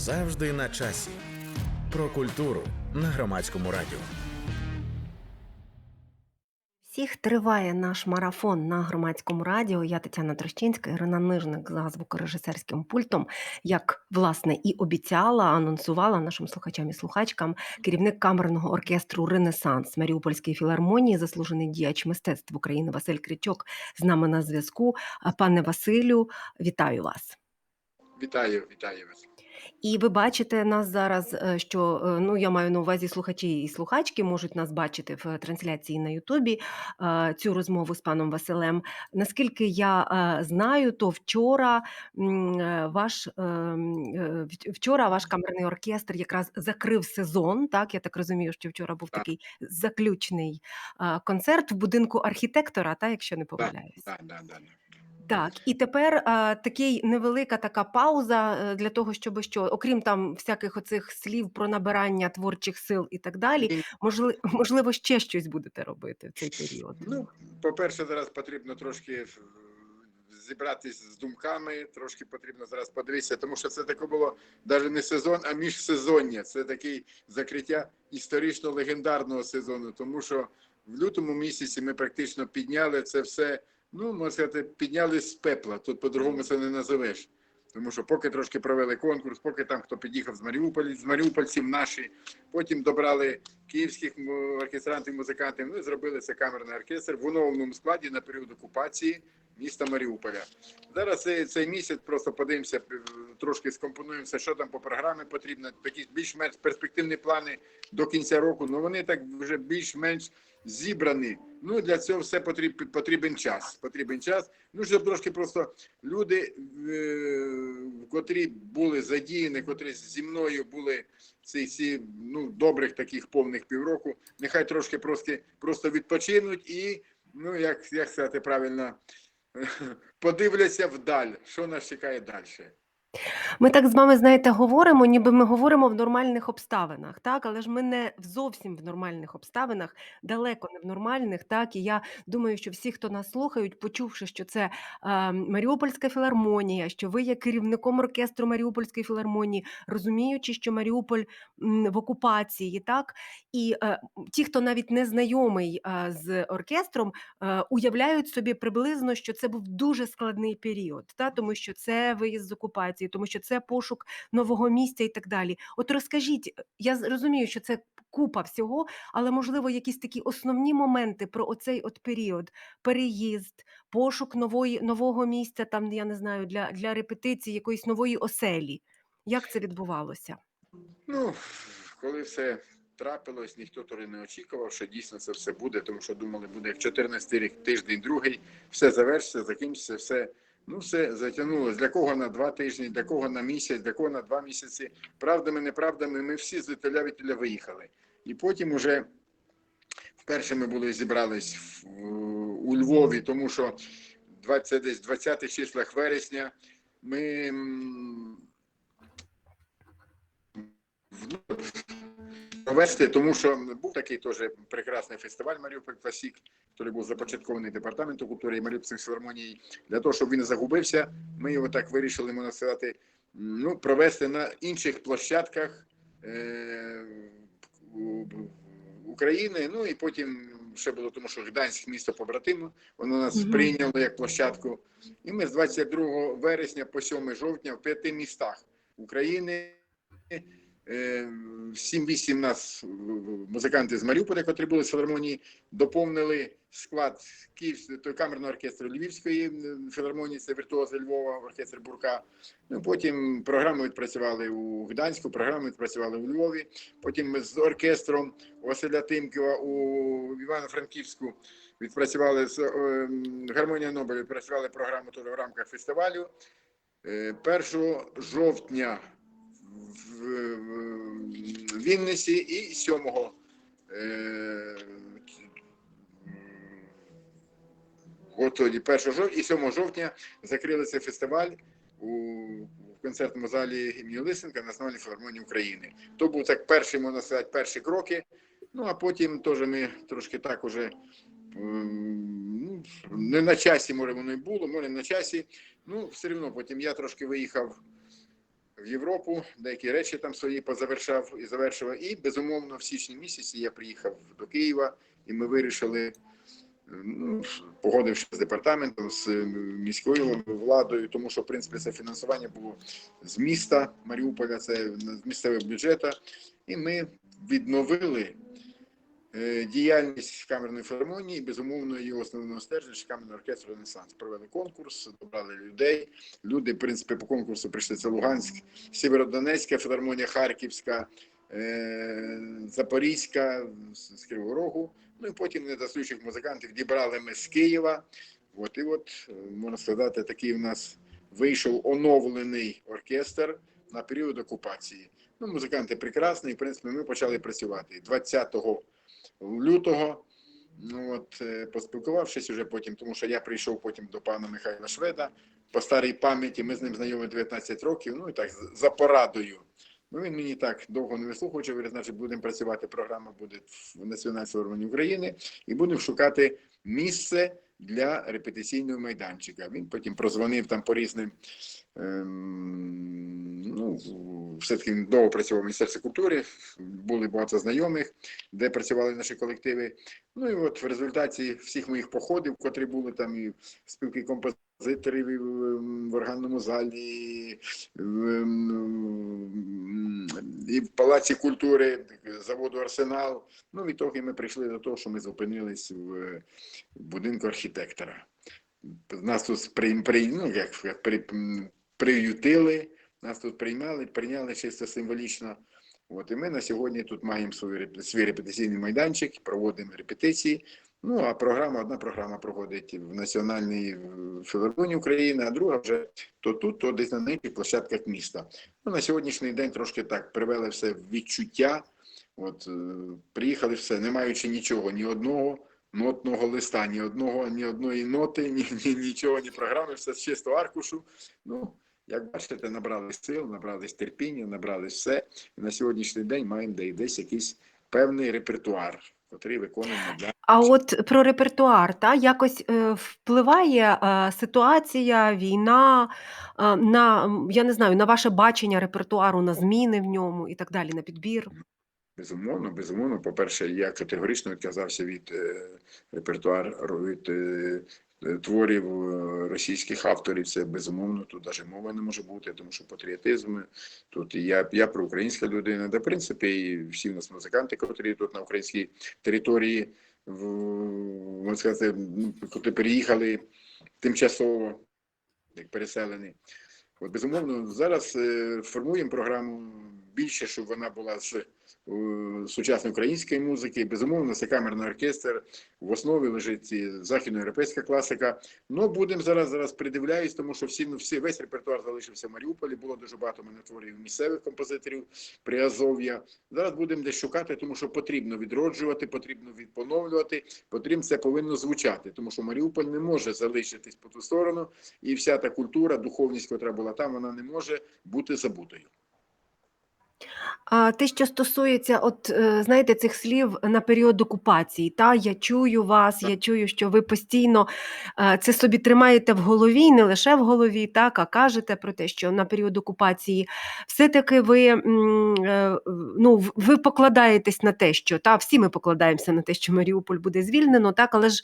завжди на часі. Про культуру на громадському радіо. Всіх триває наш марафон на громадському радіо. Я Тетяна Трощинська, Ірина Нижник за звукорежисерським пультом. Як власне і обіцяла, анонсувала нашим слухачам і слухачкам керівник камерного оркестру Ренесанс Маріупольської філармонії, заслужений діяч мистецтв України Василь Кричок з нами на зв'язку. Пане Василю, вітаю вас. Вітаю, вітаю вас. І ви бачите нас зараз, е, що е, ну я маю на увазі слухачі і слухачки можуть нас бачити в трансляції на Ютубі е, цю розмову з паном Василем. Наскільки я е, знаю, то вчора м, е, ваш е, е, вчора ваш камерний оркестр якраз закрив сезон. Так, я так розумію, що вчора був Так. такий заключний е, концерт в будинку архітектора, та якщо не Так, помиляюсь. так, так, так. Так, і тепер а, такий невелика така пауза е, для того, щоб що, окрім там всяких оцих слів про набирання творчих сил і так далі, І, можливо, можливо, ще щось будете робити в цей період. Ну, по-перше, зараз потрібно трошки е, зібратись з думками, трошки потрібно зараз подивитися, тому що це таке було навіть не сезон, а міжсезоння. Це такий закриття історично легендарного сезону, тому що в лютому місяці ми практично підняли це все. Ну, можна сказати, підняли з пепла. Тут по-другому це не називеш. Тому що поки трошки провели конкурс, поки там хто під'їхав з Маріуполя, з Маріупольців наші, потім добрали київських оркестрантів, музикантів. Ну і зробили це камерний оркестр в оновленому складі на період окупації міста Маріуполя. Зараз цей, цей місяць просто подивимося, трошки скомпонуємося, що там по програмі потрібно. Такі більш-менш перспективні плани до кінця року. Ну вони так вже більш-менш зібрані. Ну для цього все потрібен, потрібен час. Потрібен час. Ну щоб трошки просто люди, е, котрі були задіяні, котрі зі мною були ці ці ну добрих таких повних півроку. Нехай трошки просто, просто відпочинуть і ну як, як сказати правильно, подивляться вдаль, що нас чекає далі. Ми так з вами, знаєте, говоримо, ніби ми говоримо в нормальних обставинах, так, але ж ми не зовсім в нормальних обставинах, далеко не в нормальних. Так, і я думаю, що всі, хто нас слухають, почувши, що це е, Маріупольська філармонія, що ви є керівником оркестру Маріупольської філармонії, розуміючи, що Маріуполь м, в окупації, так, і е, ті, хто навіть не знайомий е, з оркестром, е, уявляють собі приблизно, що це був дуже складний період, та? Тому що це виїзд з окупації, тому що це пошук нового місця і так далі. От розкажіть, е, я розумію, що це купа всього, але можливо якісь такі основні моменти про оцей от період: переїзд, пошук нової нового місця, там я не знаю, для, для репетиції якоїсь нової оселі. Як це відбувалося? Ну, коли все трапилось, ніхто тоді не очікував, що дійсно це все буде, тому що думали, буде як 14 рік, тиждень, другий, все завершиться, закінчиться, все. Ну, все затягнулося. Для кого на два тижні, для кого на місяць, для кого на два місяці. Правдами, неправдами, ми всі з Віталя Віталя виїхали. І потім уже вперше ми були зібрались в, у Львові, тому що 20, десь 20 числах вересня ми провести, тому що був такий теж прекрасний фестиваль Маріуполь Класік, який був започаткований департаментом культури і Маріупольської філармонії. Для того, щоб він не загубився, ми його так вирішили, можна сказати, ну, провести на інших площадках е, України. Ну і потім ще було, тому що Гданськ місто побратимо, воно нас Мгм. прийняло як площадку. І ми з 22 вересня по 7 жовтня в п'яти містах України. Е, 7-8 нас е, музиканти з Маріуполя, котрі були з філармонії, доповнили склад Київського той камерного оркестру Львівської е, філармонії, це віртуози Львова, оркестр Бурка. Ну, потім програму відпрацювали у Гданську, програму відпрацювали у Львові. Потім ми з оркестром Василя Тимкова у Івано-Франківську відпрацювали з е, гармонія Нобеля, відпрацювали програму в рамках фестивалю. Е, 1 жовтня в Вінниці і 7 е, от тоді 1 жовтня і 7 жовтня закрили цей фестиваль у концертному залі імені Лисенка Національної філармонії України. То був так перший, можна сказати, перші кроки. Ну а потім теж ми трошки так уже ем, ну, не на часі, може, воно і було, може, на часі. Ну, все одно потім я трошки виїхав в Європу, деякі речі там свої позавершав і завершував. І безумовно, в січні місяці я приїхав до Києва, і ми вирішили, ну, погодивши з департаментом, з міською владою, тому що в принципі це фінансування було з міста Маріуполя, це з місцевого бюджету, і ми відновили. Е, Діяльність камерної філармонії, безумовно, її основного стержня камерний оркестр Ренесанс. Провели конкурс, добрали людей. Люди, в принципі, по конкурсу прийшли це Луганськ, Сєвєродонецька філармонія, Харківська, е, Запорізька з Кривого Рогу. Ну і потім недостаючих музикантів дібрали ми з Києва. От і от е, можна сказати, такий в нас вийшов оновлений оркестр на період окупації. Ну, музиканти прекрасні, і в принципі ми почали працювати 20 лютого. Ну от е, поспілкувавшись уже потім, тому що я прийшов потім до пана Михайла Шведа по старій пам'яті. Ми з ним знайомі 19 років. Ну і так за порадою. Ну він мені так довго не вислухав, говорить, значить, будемо працювати. Програма буде в Національній філармонії України і будемо шукати місце для репетиційного майданчика. Він потім прозвонив там по різним. Ем, ну, все-таки довго працював в Міністерстві культури, були багато знайомих, де працювали наші колективи. Ну і от в результаті всіх моїх походів, котрі були там і спілки композиторів і в, в органному залі, в, і в Палаці культури, заводу Арсенал. Ну, в ітогі ми прийшли до того, що ми зупинились в будинку архітектора. Нас тут при, при, ну, як, при, приютили, нас тут приймали, прийняли чисто символічно. От, і ми на сьогодні тут маємо свій, свій репетиційний майданчик, проводимо репетиції. Ну, а програма, одна програма проходить в Національній е, філармонії України, а друга вже то тут, то десь на інших площадках міста. Ну, на сьогоднішній день трошки так привели все в відчуття. От, е, приїхали все, не маючи нічого, ні одного нотного листа, ні одного, ні одної ноти, ні, ні нічого, ні програми, все з чистого аркушу. Ну, як бачите, набрали сил, набрались терпіння, набрали все. І на сьогоднішній день маємо де- десь якийсь певний репертуар, який виконуємо для А от про репертуар, та якось е, впливає е, ситуація, війна е, на я не знаю, на ваше бачення репертуару, на зміни в ньому і так далі, на підбір. Безумовно, безумовно. По-перше, я категорично відказався від е, репертуару, від е, творів е, російських авторів. Це безумовно, тут навіть мови не може бути, тому що патріотизм. Тут і я, я проукраїнська людина, де в принципі і всі в нас музиканти, котрі тут на українській території в, можна сказати, ну, котрі переїхали тимчасово, як переселені. От безумовно, зараз е, формуємо програму більше, щоб вона була з е, сучасної української музики. Безумовно, це камерний оркестр. В основі лежить західноєвропейська класика. Ну будемо зараз зараз придивляюсь, тому що всі, ну, всі весь репертуар залишився в Маріуполі. Було дуже багато мене творів місцевих композиторів при Азов'я. Зараз будемо десь шукати, тому що потрібно відроджувати, потрібно відпоновлювати. Потрібно це повинно звучати, тому що Маріуполь не може залишитись по ту сторону, і вся та культура, духовність, яка була там, вона не може бути забутою. А те, що стосується, от е, знаєте, цих слів на період окупації, та я чую вас, я чую, що ви постійно е, це собі тримаєте в голові, не лише в голові, так, а кажете про те, що на період окупації все-таки ви, е, ну, ви покладаєтесь на те, що та всі ми покладаємося на те, що Маріуполь буде звільнено, так, але ж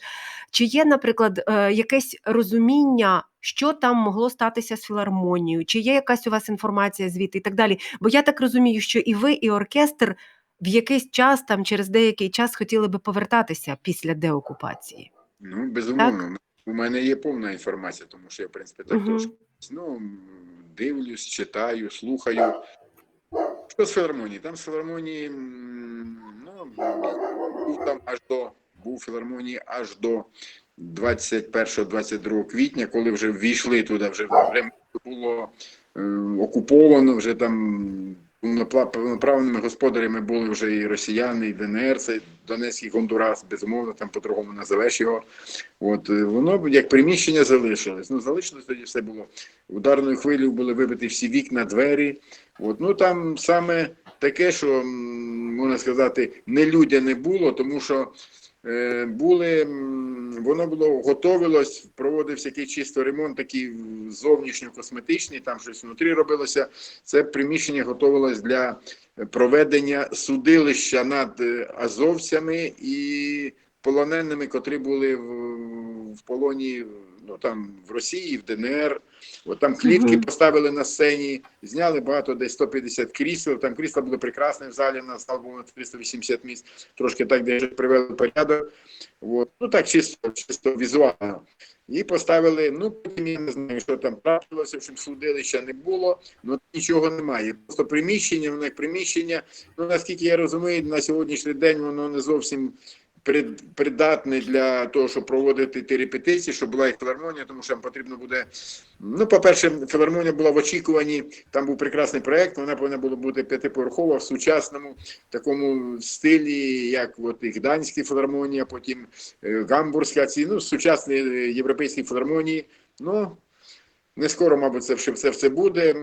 чи є, наприклад, якесь розуміння, що там могло статися з філармонією, чи є якась у вас інформація звідти і так далі? Бо я так розумію, що і ви, і оркестр в якийсь час, там через деякий час, хотіли би повертатися після деокупації. Ну, безумовно, у мене є повна інформація, тому що я, в принципі, так Мгм. трошки ну, дивлюсь, читаю, слухаю. Що з філармонії? Там з філармонії, ну, був там аж до, був філармонії аж до 21-22 квітня, коли вже ввійшли туди, вже вже було е, окуповано, вже там повноправними господарями були вже і росіяни, і ДНР, це Донецький Гондурас, безумовно, там по-другому називеш його. От е, воно як приміщення залишилось. Ну, залишилось тоді все було. Ударною хвилею були вибиті всі вікна, двері. От, ну там саме таке, що можна сказати, не людя не було, тому що були, воно було готовилось, проводився якийсь чисто ремонт, такий зовнішньо-косметичний, там щось внутрі робилося. Це приміщення готовилось для проведення судилища над е, азовцями і полоненими, котрі були в, в полоні ну, там, в Росії, в ДНР. От там клітки Мгм. поставили на сцені, зняли багато, десь 150 крісел. Там крісла були прекрасні в залі, на зал було на 380 місць, трошки так де привели порядок. От. Ну так чисто, чисто візуально. І поставили, ну я не знаю, що там трапилося, щоб судилища не було, ну нічого немає. Просто приміщення, воно як приміщення. Ну наскільки я розумію, на сьогоднішній день воно не зовсім прид- придатне для того, щоб проводити ті репетиції, щоб була і філармонія, тому що нам потрібно буде. Ну, по-перше, філармонія була в очікуванні. Там був прекрасний проект. Вона повинна була бути п'ятиповерхова в сучасному такому стилі, як от і Гданська філармонія, потім е, Гамбурзька, ці ну сучасні е, європейські філармонії. Ну не скоро, мабуть, це все, це все буде.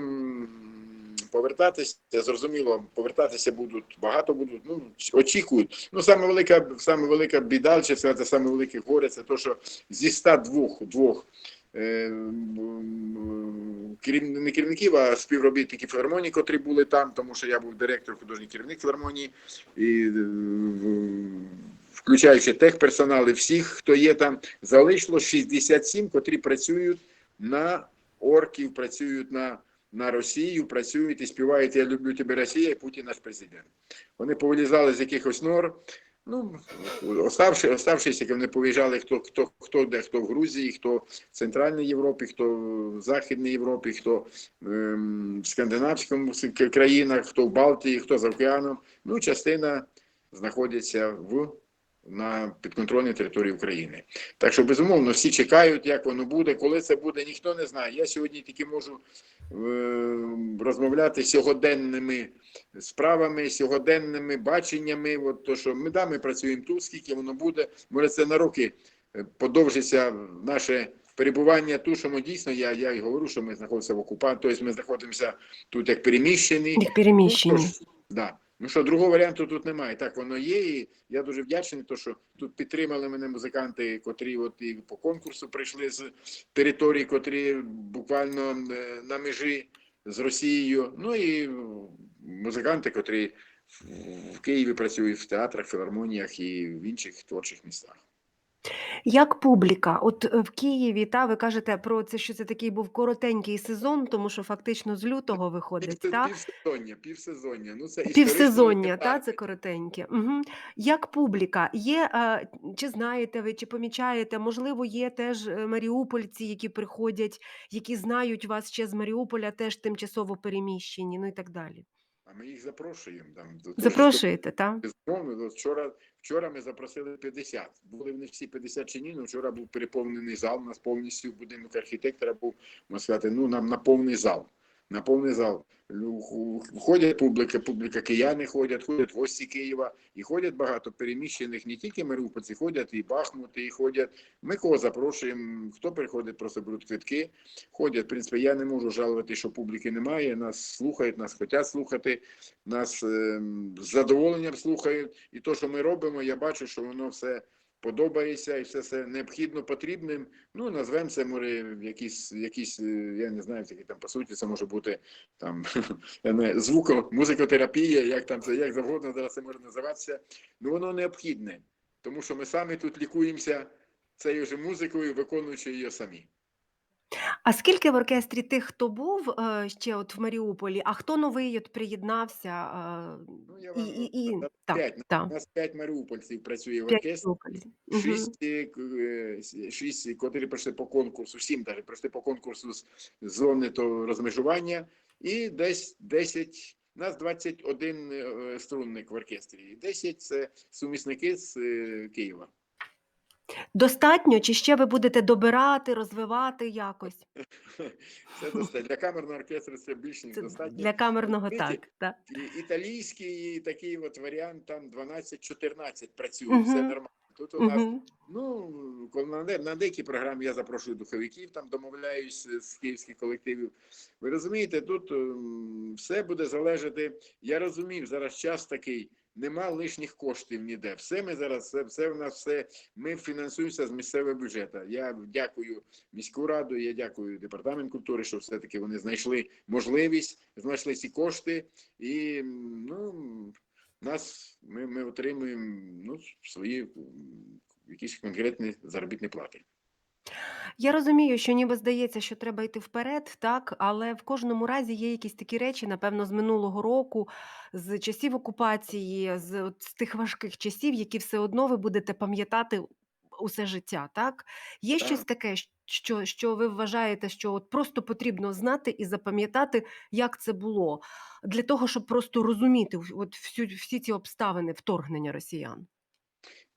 Повертатися, зрозуміло, повертатися будуть, багато будуть, ну, очікують. Ну, саме велика, саме велика біда, чи сказати, саме велике горе, це те, що зі 102 двох е, не керівників, а співробітників філармонії, котрі були там, тому що я був директор, художній керівник філармонії, і е, включаючи техперсонал і всіх, хто є там, залишило 67, котрі працюють на орків, працюють на, на Росію, працюють і співають Я люблю тебе, Росія, Путін наш президент. Вони повилізали з якихось нор. Ну, оставши, оставшися, вони повиїжджали хто, хто, хто де, хто в Грузії, хто в Центральній Європі, хто в Західній Європі, хто ем, в скандинавському країнах, хто в Балтії, хто за океаном. Ну, частина знаходиться в на підконтрольній території України. Так що, безумовно, всі чекають, як воно буде. Коли це буде, ніхто не знає. Я сьогодні тільки можу розмовляти сьогоденними справами, сьогоденними баченнями. От то, що ми да, ми працюємо тут, скільки воно буде. Може, це на роки е, подовжиться наше перебування тут, що ми дійсно, я, я й говорю, що ми знаходимося в окупанті, тобто ми знаходимося тут як переміщені. Як переміщені. Тож, да. Ну що, другого варіанту тут немає. Так воно є, і я дуже вдячний, то, що тут підтримали мене музиканти, котрі от і по конкурсу прийшли з території, котрі буквально е, на межі з Росією. Ну і музиканти, котрі в- в Києві працюють в театрах, філармоніях і в інших творчих містах. Як публіка, от е, в Києві, та ви кажете про це, що це такий був коротенький сезон, тому що фактично з лютого виходить, Пів, та півсезоння, півсезоння. Ну, це півсезоння, та це коротеньке. Угу. Як публіка, є е, чи знаєте ви, чи помічаєте, можливо, є теж е, маріупольці, які приходять, які знають вас ще з Маріуполя, теж тимчасово переміщені, ну і так далі. А ми їх запрошуємо. Там, Запрошуєте, та? Безумовно, вчора, вчора ми запросили 50. Були вони всі 50 чи ні, але вчора був переповнений зал. У нас повністю будинок архітектора був, можна сказати, ну нам на повний зал. На повний зал. Лю- Ходять публіка, публіка кияни ходять, ходять гості Києва, і ходять багато переміщених, не тільки маріупольці, ходять і Бахмути, і ходять. Ми кого запрошуємо, хто приходить, просто беруть квитки, ходять. В принципі, я не можу жалувати, що публіки немає. Нас слухають, нас хочуть слухати, нас ем, з задоволенням слухають. І то, що ми робимо, я бачу, що воно все подобається і все це необхідно потрібним. Ну, назвемо це, може, якісь, якісь, е, я не знаю, які там по суті, це може бути там звуко, музикотерапія, як там це, як завгодно зараз це може називатися. Ну, воно необхідне, тому що ми самі тут лікуємося цією ж музикою, виконуючи її самі. А скільки в оркестрі тих, хто був е, ще от в Маріуполі, а хто новий от приєднався? е, Ну, я і, вам і, і... на Так, п'ять, так. у нас п'ять маріупольців працює в П'ять оркестрі. маріупольців. Мгм. Шість, е, к- е, с- шість, котрі пройшли по конкурсу, сім даже пройшли по конкурсу з зони то розмежування, і десь 10, нас 21 е, струнник в оркестрі, і 10 це сумісники з е, Києва. Достатньо, чи ще ви будете добирати, розвивати якось? Це достатньо. Для камерного оркестру це більш ніж достатньо. для камерного Знаєте, так. так. Італійський такий от варіант, там 12-14 працює, все нормально. Тут у нас Угу. Ну, на, на деякі програми я запрошую духовиків, там домовляюсь з київських колективів. Ви розумієте, тут ем, все буде залежати. Я розумів, зараз час такий, нема лишніх коштів ніде. Все ми зараз, все, все в нас все. Ми фінансуємося з місцевого бюджету. Я дякую міську раду, я дякую департамент культури, що все-таки вони знайшли можливість, знайшли ці кошти, і ну нас ми, ми отримуємо ну, свої якісь конкретні заробітні плати. Я розумію, що ніби здається, що треба йти вперед, так, але в кожному разі є якісь такі речі, напевно, з минулого року, з часів окупації, з, от, з тих важких часів, які все одно ви будете пам'ятати усе життя. Так? Є Так. щось таке, що, що ви вважаєте, що от просто потрібно знати і запам'ятати, як це було, для того, щоб просто розуміти от всю, всі ці обставини вторгнення росіян.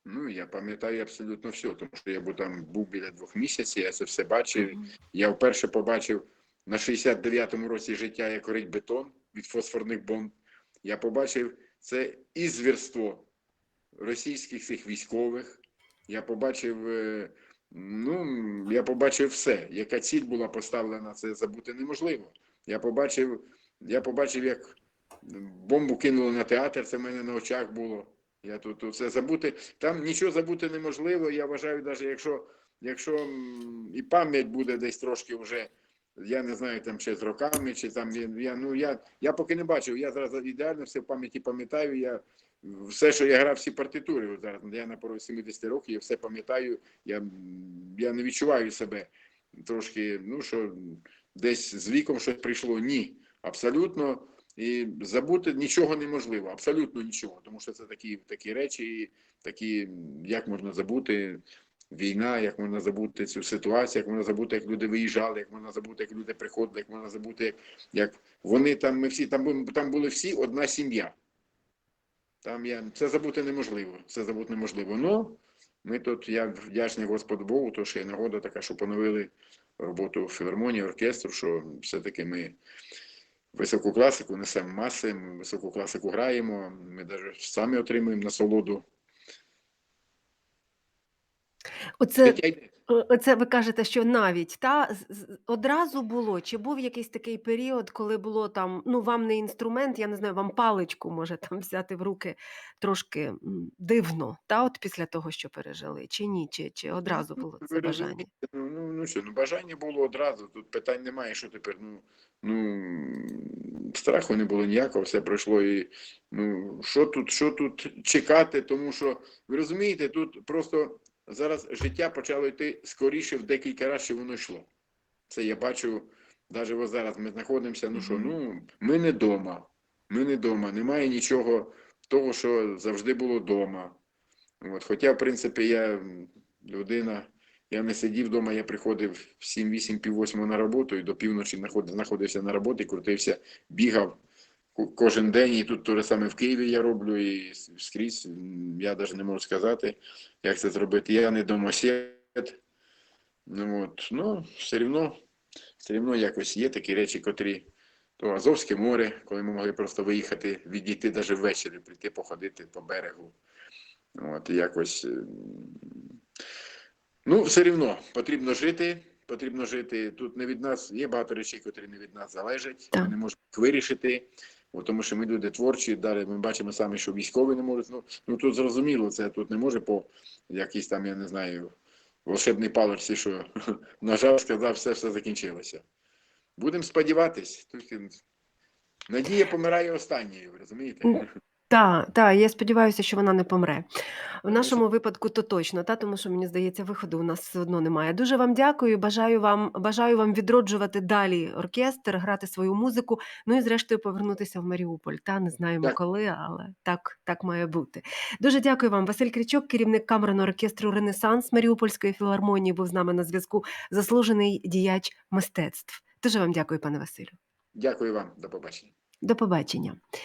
Ну я пам'ятаю абсолютно все, тому що я був там був біля двох місяців, я це все бачив. Мгм. Я вперше побачив на 69-му році життя, як горить бетон від фосфорних бомб. Я побачив це і звірство російських цих військових. Я побачив, е, ну, я побачив все. Яка ціль була поставлена, це забути неможливо. Я побачив, я побачив, як бомбу кинули на театр, це в мене на очах було. Я тут, все забути. Там нічого забути неможливо. Я вважаю, навіть якщо, якщо і пам'ять буде десь трошки вже, я не знаю, там ще з роками, чи там я, ну я, я поки не бачив. Я зараз ідеально все в пам'яті пам'ятаю. Я все, що я грав, всі партитури зараз. Я на порозі 70 років, я все пам'ятаю. Я, я не відчуваю себе трошки, ну що десь з віком щось прийшло. Ні, абсолютно. І забути нічого неможливо, абсолютно нічого, тому що це такі, такі речі, такі, як можна забути війна, як можна забути цю ситуацію, як можна забути, як люди виїжджали, як можна забути, як люди приходили, як можна забути, як, як вони там, ми всі там, там були всі одна сім'я. Там я це забути неможливо. Це забути неможливо. Ну ми тут, я вдячний Господу Богу, то що є нагода така, що поновили роботу філармонії, оркестру, що все-таки ми високу класику несемо маси, ми високу класику граємо, ми навіть самі отримуємо насолоду. Оце Дитя йде. Е, Оце ви кажете, що навіть та з- з- одразу було, чи був якийсь такий період, коли було там, ну вам не інструмент, я не знаю, вам паличку може там взяти в руки трошки м, дивно, та от після того, що пережили, чи ні, чи, чи одразу Ну, було ви це бажання? Ну, ну, ну що, ну бажання було одразу. Тут питань немає, що тепер. Ну, ну страху не було ніякого, все пройшло. І ну що тут, що тут чекати, тому що ви розумієте, тут просто зараз життя почало йти скоріше в декілька разів, що воно йшло. Це я бачу, навіть зараз ми знаходимося. Ну що, ну ми не вдома. Ми не вдома. Немає нічого того, що завжди було вдома. От, хоча, в принципі, я людина, я не сидів вдома, я приходив в 7-8, пів на роботу і до півночі знаходився на роботі, крутився, бігав кожен день. І тут те саме в Києві я роблю, і скрізь. Я навіть не можу сказати, як це зробити. Я не домосед. Ну, от, ну все рівно, все рівно якось є такі речі, котрі. То Азовське море, коли ми могли просто виїхати, відійти навіть ввечері, прийти походити по берегу. От, якось. е, Ну, все рівно потрібно жити. Потрібно жити. Тут не від нас, є багато речей, які не від нас залежать. Ми не можемо їх вирішити. Бо тому що ми люди творчі, далі ми бачимо самі, що військові не можуть. Ну, ну тут зрозуміло, це тут не може по якійсь там, я не знаю, волшебній паличці, що нажав, сказав, все, все закінчилося. Будемо сподіватись. Тільки надія помирає останньою, розумієте? Так, та, я сподіваюся, що вона не помре. В нашому випадку то точно, та, тому що мені здається, виходу у нас все одно немає. Дуже вам дякую. Бажаю вам, бажаю вам відроджувати далі оркестр, грати свою музику. Ну і зрештою повернутися в Маріуполь. Та не знаємо Так. коли, але так, так має бути. Дуже дякую вам. Василь Кричок, керівник камерного оркестру Ренесанс Маріупольської філармонії, був з нами на зв'язку. Заслужений діяч мистецтв. Дуже вам дякую, пане Василю. Дякую вам, до побачення. До побачення.